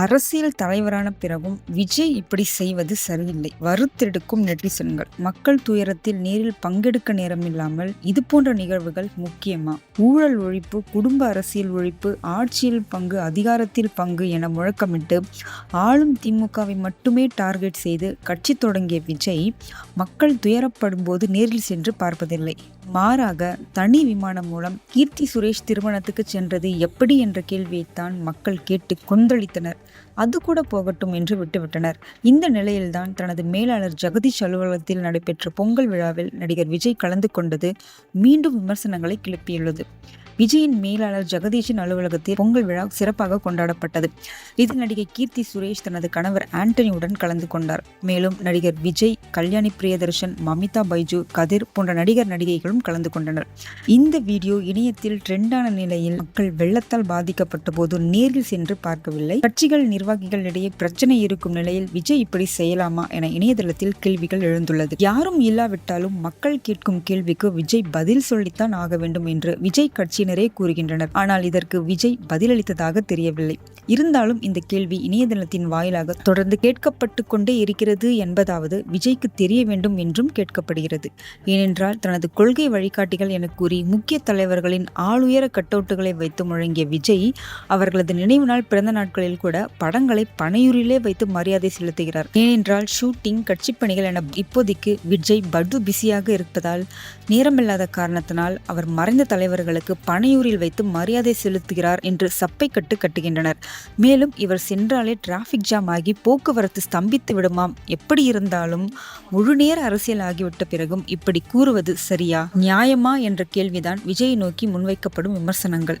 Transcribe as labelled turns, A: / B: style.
A: அரசியல் தலைவரான பிறகும் விஜய் இப்படி செய்வது சரியில்லை. வருத்தெடுக்கும் நெட்டிசன்கள். மக்கள் துயரத்தில் நேரில் பங்கெடுக்க நேரமில்லாமல் இது போன்ற நிகழ்வுகள் முக்கியமா? ஊழல் ஒழிப்பு குடும்ப அரசியல் ஒழிப்பு ஆட்சியில் பங்கு அதிகாரத்தில் பங்கு என முழக்கமிட்டு ஆளும் திமுகவை மட்டுமே டார்கெட் செய்து கட்சி தொடங்கிய விஜய் மக்கள் துயரப்படும் போது நேரில் சென்று பார்ப்பதில்லை. மாறாக தனி விமானம் மூலம் கீர்த்தி சுரேஷ் திருமணத்துக்கு சென்றது எப்படி என்ற கேள்வியைத்தான் மக்கள் கேட்டு கொந்தளித்தனர். அது கூட போகட்டும் என்று விட்டுவிட்டனர். இந்த நிலையில்தான் தனது மேலாளர் ஜெகதீஷ் அலுவலகத்தில் நடைபெற்ற பொங்கல் விழாவில் நடிகர் விஜய் கலந்து கொண்டது மீண்டும் விமர்சனங்களை கிளப்பியுள்ளது. விஜயின் மேலாளர் ஜெகதீஷின் அலுவலகத்தில் பொங்கல் விழா சிறப்பாக கொண்டாடப்பட்டது. இதில் நடிகை கீர்த்தி சுரேஷ் தனது கணவர் ஆண்டனியுடன் கலந்து கொண்டார். மேலும் நடிகர் விஜய் கல்யாணி பிரியதர்ஷன் மமிதா பைஜு கதிர் போன்ற நடிகர் நடிகைகளும் கலந்து கொண்டனர். இந்த வீடியோ இணையத்தில் ட்ரெண்டான நிலையில் மக்கள் வெள்ளத்தால் பாதிக்கப்பட்ட போது நேரில் சென்று பார்க்கவில்லை. கட்சிகள் நிர்வாகிகள் இடையே பிரச்சனை இருக்கும் நிலையில் விஜய் இப்படி செய்யலாமா என இணையதளத்தில் கேள்விகள் எழுந்துள்ளது. யாரும் இல்லாவிட்டாலும் மக்கள் கேட்கும் கேள்விக்கு விஜய் பதில் சொல்லித்தான் ஆக வேண்டும் என்று விஜய் கட்சி கட்சியினரே கூறுகின்றனர். ஆனால் இதற்கு விஜய் பதிலளித்ததாக தெரியவில்லை. இருந்தாலும் இந்த கேள்வி இணையதளத்தின் வாயிலாக தொடர்ந்து கேட்கப்பட்டு கொண்டே இருக்கிறது என்பதாவது விஜய்க்கு தெரிய வேண்டும் என்றும் கேட்கப்படுகிறது. ஏனென்றால் தனது கொள்கை வழிகாட்டிகள் என கூறி முக்கிய தலைவர்களின் ஆளுயர கட்டவுட்டுகளை வைத்து முழங்கிய விஜய் அவர்களது நினைவு நாள் பிறந்த நாட்களில் கூட படங்களை பனையூரிலே வைத்து மரியாதை செலுத்துகிறார். ஏனென்றால் ஷூட்டிங் கட்சிப் பணிகள் என இப்போதைக்கு விஜய் படு பிஸியாக இருப்பதால் நேரமில்லாத காரணத்தினால் அவர் மறைந்த தலைவர்களுக்கு பனையூரில் வைத்து மரியாதை செலுத்துகிறார் என்று சப்பை கட்டு கட்டுகின்றனர். மேலும் இவர் சென்றாலே டிராஃபிக் ஜாம் ஆகி போக்குவரத்து ஸ்தம்பித்து விடுமாம். எப்படி இருந்தாலும் முழுநேர அரசியல் ஆகிவிட்ட பிறகும் இப்படி கூறுவது சரியா? நியாயமா? என்ற கேள்விதான் விஜய் நோக்கி முன்வைக்கப்படும் விமர்சனங்கள்.